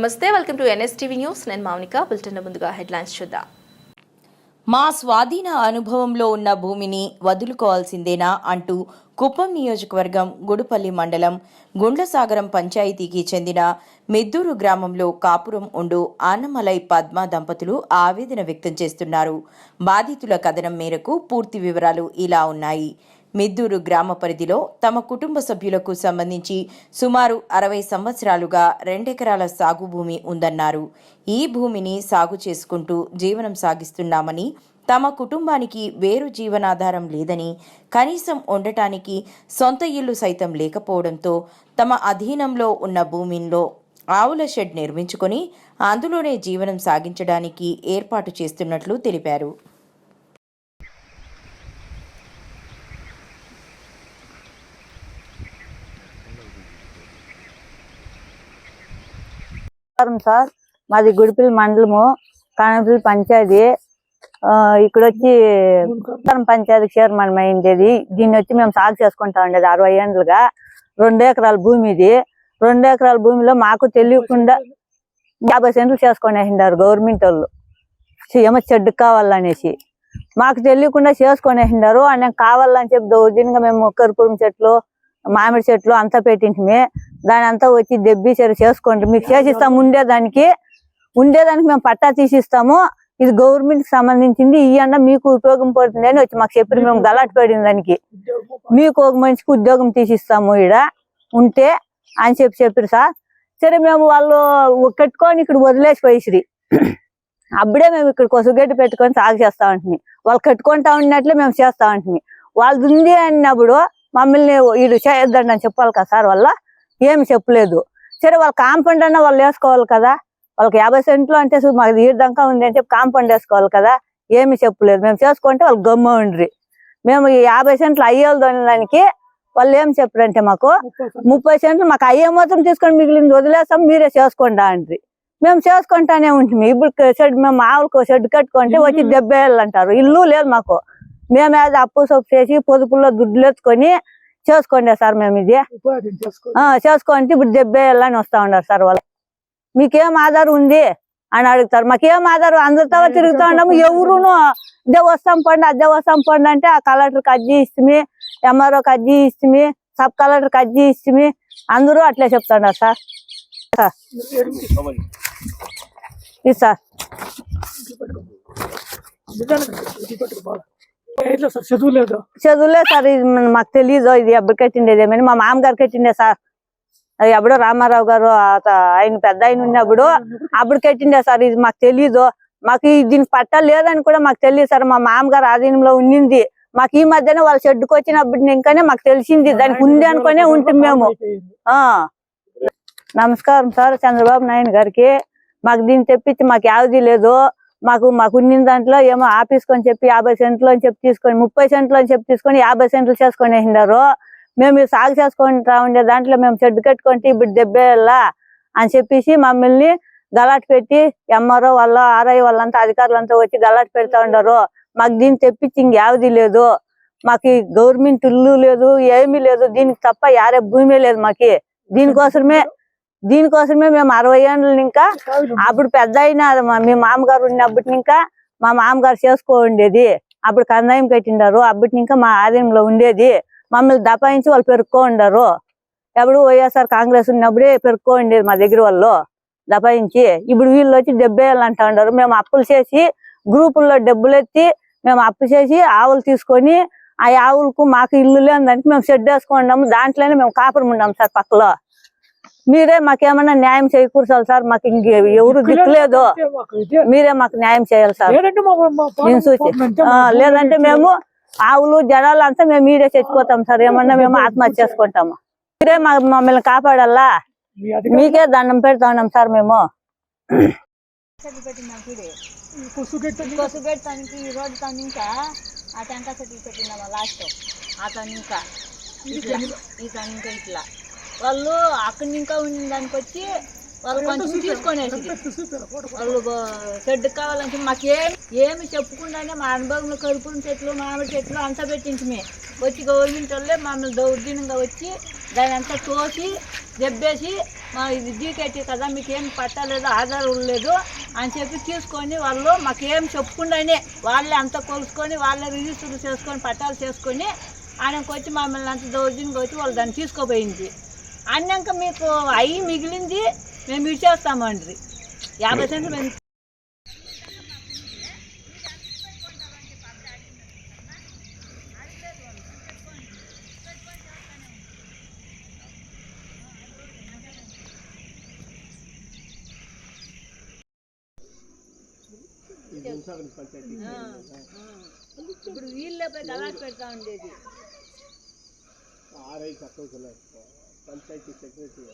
నమస్తే welcome to NSTV news. నేను Mounika bulletin ముందుగా హెడ్లైన్స్ చూద్దాం. మా స్వాధీన అనుభవంలో ఉన్న భూమిని వదులుకోవాల్సిందేనా అంటూ కుప్పం నియోజకవర్గం గుడుపల్లి మండలం గుండ్లసాగరం పంచాయతీకి చెందిన మెద్దూరు గ్రామంలో కాపురం ఉండు ఆనమలై పద్మ దంపతులు ఆవేదన వ్యక్తం చేస్తున్నారు. బాధితుల కథనం మేరకు పూర్తి వివరాలు ఇలా ఉన్నాయి. మిద్దూరు గ్రామ పరిధిలో తమ కుటుంబ సభ్యులకు సంబంధించి సుమారు అరవై సంవత్సరాలుగా రెండెకరాల సాగు భూమి ఉందన్నారు. ఈ భూమిని సాగు చేసుకుంటూ జీవనం సాగిస్తున్నామని తమ కుటుంబానికి వేరు జీవనాధారం లేదని కనీసం ఉండటానికి సొంత ఇల్లు సైతం లేకపోవడంతో తమ అధీనంలో ఉన్న భూమిలో ఆవుల షెడ్ నిర్మించుకొని అందులోనే జీవనం సాగించడానికి ఏర్పాటు చేస్తున్నట్లు తెలిపారు. నమస్కారం సార్. మాది గుడిపిల్లి మండలము కానపల్లి పంచాయతీ. ఆ, ఇక్కడ వచ్చి ఉత్తరం పంచాయతీ చైర్మన్ అయిండేది దీన్ని వచ్చి మేము సాగు చేసుకుంటా ఉండేది అరవై ఏళ్ళుగా రెండు ఎకరాల భూమి ఇది రెండు ఎకరాల భూమిలో మాకు తెలియకుండా యాభై సెంట్లు చేసుకునేసిండారు గవర్నమెంట్ వాళ్ళు. ఏమో చెడ్డు కావాలనేసి. మాకు తెలియకుండా చేసుకునేసిండారు. ఆయన కావాలని చెప్పి దౌర్జన్యంగా మేము కర్పూరం చెట్లు మామిడి చెట్లు అంతా పెట్టింటిమి. దాని అంతా వచ్చి దెబ్బి సరి చేసుకోండి. మీకు చేసిస్తాము ఉండేదానికి. ఉండేదానికి మేము పట్టా తీసిస్తాము. ఇది గవర్నమెంట్కి సంబంధించింది. ఈ అన్న మీకు ఉపయోగం పడుతుంది అని వచ్చి మాకు చెప్పి మేము గలాట్ పడిన దానికి. మీకు ఒక మనిషికి ఉద్యోగం తీసిస్తాము ఈడ. ఉంటే అని చెప్పి చెప్పారు సార్. సరే మేము వాళ్ళు కట్టుకొని ఇక్కడ వదిలేసి పోయిసిరి. అప్పుడే మేము ఇక్కడ కొసుగడ్డి పెట్టుకొని సాగు చేస్తా ఉంటుంది వాళ్ళు కట్టుకుంటా ఉన్నట్లే మేము చేస్తా ఉంటుంది వాళ్ళది ఉంది అన్నప్పుడు మమ్మల్ని వీడు చేయొద్దండి అని చెప్పాలి కదా సార్ వాళ్ళ. ఏమి చెప్పలేదు. సరే వాళ్ళ కాంపౌండ్ అన్న వాళ్ళు వేసుకోవాలి కదా. వాళ్ళకి యాభై సెంట్లు అంటే మాకు ఈడదాకా ఉంది అని చెప్పి కాంపౌండ్ వేసుకోవాలి కదా. ఏమి చెప్పలేదు. మేము చేసుకుంటే వాళ్ళు గమ్మ ఉండ్రి. మేము ఈ యాభై సెంట్లు అయ్యేది దానికి వాళ్ళు ఏం చెప్పారంటే మాకు ముప్పై సెంట్లు. మాకు అయ్యే మొత్తం తీసుకొని మిగిలింది వదిలేస్తాం మీరే చేసుకోండి అండ్రి. మేము చేసుకుంటానే ఉంటుంది ఇప్పుడు షెడ్ మేము ఆవులకు షెడ్ కట్టుకుంటే వచ్చి అంటారు. ఇల్లు లేదు మాకు. మేము అది అప్పు సొప్పు చేసి పొదుపుల్లో దుడ్లు ఎత్తుకొని చేసుకోండి సార్ మేము ఇది. ఆ, చేసుకోండి ఇప్పుడు అని వస్తా ఉన్నారు సార్ వాళ్ళు. మీకేం ఆధారం ఉంది? అని అడుగుతారు. మాకేం ఆధారం? అందరితో తిరుగుతా ఉన్నాము. ఎవరును ఇదే వస్తాం పండి అదే వస్తాం పండి అంటే ఆ కలెక్టర్కి అర్జీ ఇస్తుంది ఎంఆర్ఓకి అర్జీ ఇస్తుంది సబ్ కలెక్టర్కి అర్జీ ఇస్తుంది అందరూ అట్లే చెప్తున్నారు సార్. సార్. ఇది సార్. చదువు లేదు. చదువులే సార్ ఇది మాకు తెలీదు ఇది ఎప్పుడు కట్టిండేది ఏమని మా మామగారు కట్టిండే సార్. అది అప్పుడు రామారావు గారు ఆయన పెద్ద ఆయన ఉన్నప్పుడు అప్పుడు కట్టిండే సార్ ఇది మాకు తెలీదు. మాకు ఈ దీనికి పట్టా లేదని కూడా మాకు తెలియదు సార్ మా మామగారు ఆధీనంలో ఉండింది మాకు ఈ మధ్యన వాళ్ళ షెడ్కి వచ్చినప్పుడు ఇంకానే మాకు తెలిసింది దానికి ఉంది అనుకునే ఉంటుంది మేము. ఆ. నమస్కారం సార్ చంద్రబాబు నాయుడు గారికి. మాకు దీన్ని తెప్పించి మాకు యావది లేదు. మాకు మాకు ఉన్న దాంట్లో ఏమో ఆఫీస్ కొని చెప్పి యాభై సెంట్లు అని చెప్పి తీసుకొని ముప్పై సెంట్లు అని చెప్పి తీసుకొని యాభై సెంట్లు చేసుకొని వేసినారు మేము సాగు చేసుకుంటా ఉండే దాంట్లో మేము చెడ్డు కట్టుకుంటే ఇప్పుడు దెబ్బేలా అని చెప్పేసి మమ్మల్ని గలాట్ పెట్టి ఎంఆర్ఓ వాళ్ళ ఆర్ఐ వాళ్ళంతా అధికారులంతా వచ్చి గలాట్ పెడతా ఉండరు. మాకు దీన్ని తెప్పించి ఇంకేవది లేదు. మాకు గవర్నమెంట్ ఇల్లు లేదు ఏమీ లేదు. దీనికి తప్ప యారే భూమి లేదు మాకి. దీనికోసమే దీనికోసమే మేము అరవై ఏళ్ళు ఇంకా అప్పుడు పెద్ద అయిన మీ మామగారు ఉన్నప్పటి ఇంకా మా మామగారు చేసుకో ఉండేది. అప్పుడు కందాయం కట్టిండారు. అప్పటి ఇంకా మా ఆదాయంలో ఉండేది. మమ్మల్ని దపాయించి వాళ్ళు పెరుక్కో ఉండరు. ఎప్పుడు వైఎస్ఆర్ కాంగ్రెస్ ఉన్నప్పుడే పెరుక్కో ఉండేది మా దగ్గర వాళ్ళు. దపాయించి ఇప్పుడు వీళ్ళు వచ్చి డెబ్బై ఏళ్ళు అంటా ఉండరు. మేము అప్పులు చేసి గ్రూపుల్లో డబ్బులు ఎత్తి మేము అప్పు చేసి ఆవులు తీసుకొని ఆ ఆవులకు మాకు ఇల్లు లేదంటే మేము షెడ్ వేసుకున్నాము దాంట్లోనే మేము కాపురం ఉన్నాం సార్ పక్కలో. మీరే మాకేమన్నా న్యాయం చేకూర్చాలి సార్? మాకు ఇంక ఎవరు దిక్కులేదు. మీరే మాకు న్యాయం చేయాలి సార్. లేదంటే నేను మేము ఆవులు జనాలు అంతా మేము మీరే చచ్చిపోతాం సార్. ఏమన్నా మేము ఆత్మహత్య చేసుకుంటాము. మీరే మా మమ్మల్ని కాపాడాలా? మీకే దండం పెడతా ఉన్నాం సార్ మేము. కుసుగెట్టు కొసుగెడతానికి ఈ రోడ్డు తను ఇంకా ఆ టెంకాయ చెట్లు పెట్టినామా లాస్ట్. అతను ఇంకా ఇట్లా ఇతను ఇంకా ఇట్లా. వాళ్ళు అక్కడి ఇంకా ఉన్న దానికి వచ్చి వాళ్ళు కొంచెం తీసుకొనేసి వాళ్ళు షెడ్ కావాలంటే మాకు ఏమి చెప్పకుండానే మా అనుభవంలో కరుపురం చెట్లు మామిడి చెట్లు అంతా పెట్టించమే వచ్చి గవర్నమెంట్ వాళ్ళే మమ్మల్ని దౌర్జన్యంగా వచ్చి దాని అంతా తోసి దెబ్బేసి మా ఇది డీకేటీ కదా మీకు పట్టలేదు ఆధారం లేదు అని చెప్పి తీసుకొని వాళ్ళు మాకేం చెప్పకుండానే వాళ్ళే అంతా కొలుసుకొని వాళ్ళే రిజిస్టర్ చేసుకొని పట్టాలు చేసుకొని ఆయనకు వచ్చి మమ్మల్ని అంత దౌర్జన్యంగా వచ్చి వాళ్ళు దాన్ని తీసుకోపోయింది. అన్నాక మీకు అయ్యి మిగిలింది మేము ఇచ్చేస్తామండ్రి. యాభై సెంట్లు మేము ఇప్పుడు వీళ్ళే పోయి దళాలు పెడతా ఉండేది. ಪಂಚಾಯತಿ ಸೆಕ್ರೆಟರಿ